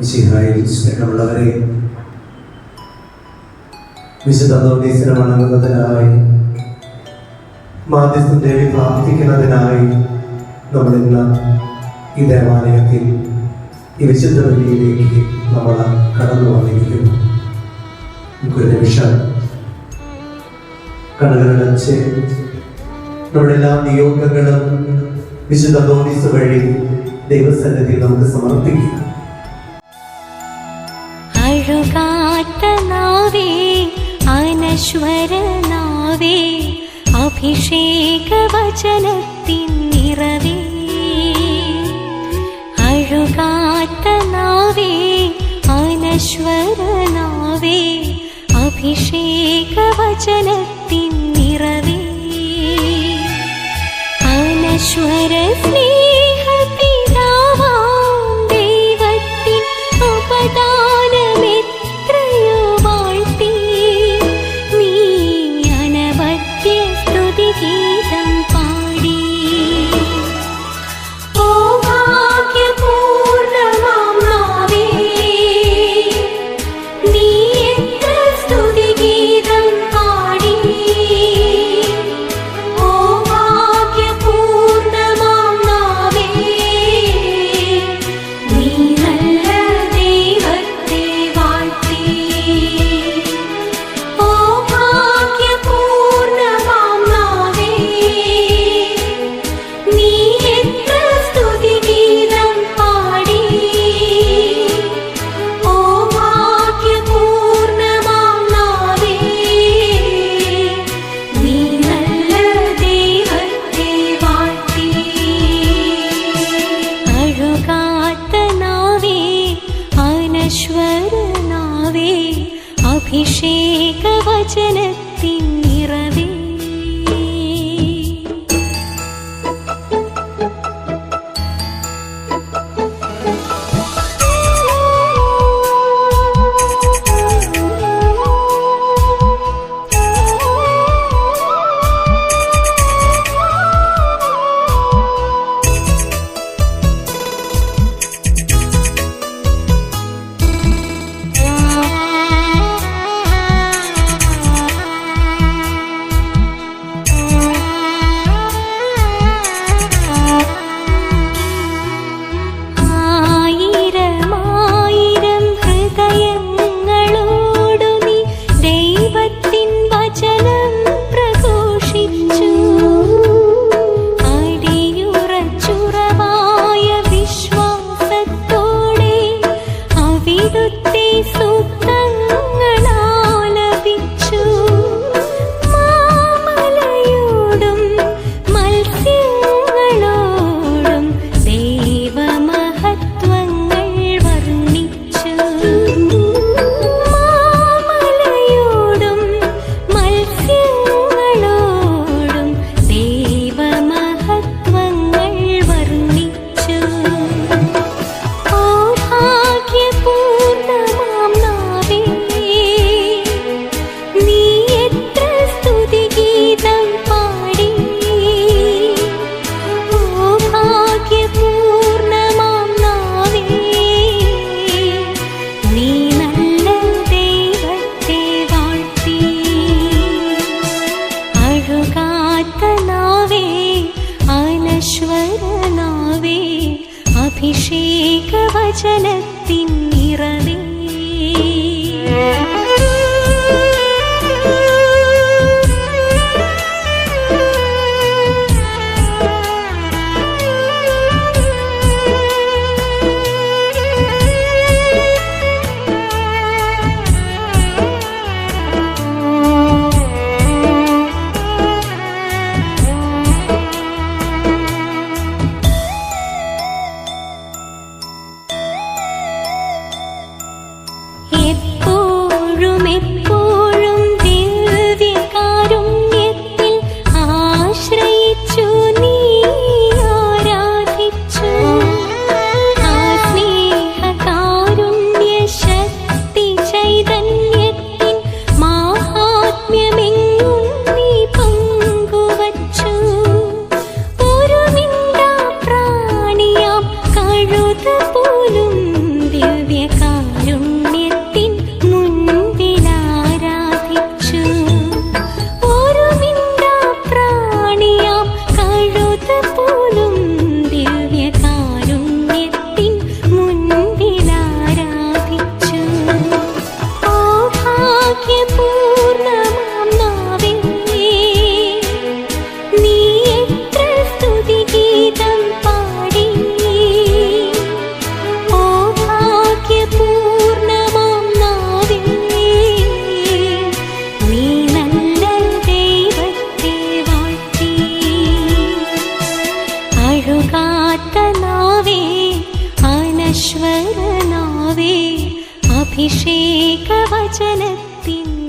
മിശിഹായിൽ സ്നേഹമുള്ളവരെ വിശുദ്ധ അന്തോണീസിനെ വണങ്ങുന്നതിനായി മാധ്യസ്ഥം ദേവി പ്രാർത്ഥിക്കുന്നതിനായി നമ്മൾ ഈ ദേവാലയത്തിൽ ഈ വിശുദ്ധ ബലിയിലേക്ക് നമ്മൾ കടന്നു വന്നിരിക്കുന്നു. നമുക്കൊരു നിമിഷം കണ്ണുകളടച്ച് നമ്മുടെ നിയോഗങ്ങളും വിശുദ്ധ അന്തോണീസ് വഴി ദൈവസന്നിധിയിൽ നമുക്ക് സമർപ്പിക്കാം. അനശ്വരനാവേ അഭിഷേക വചനത്തിൻ നിറവേ. അഴുകാത്ത നാവേ അനശ്വരനാവേ അഭിഷേക വചനത്തിൻ നിറവേ. അനശ്വര സ്നേഹപിതാവാം അഭിഷേക വചനത്തിൻ നിറവേ. ஏக வச்சனத்தை 如的不。സർവേശ്വരനാവേ അഭിഷേക വചനത്തിൻ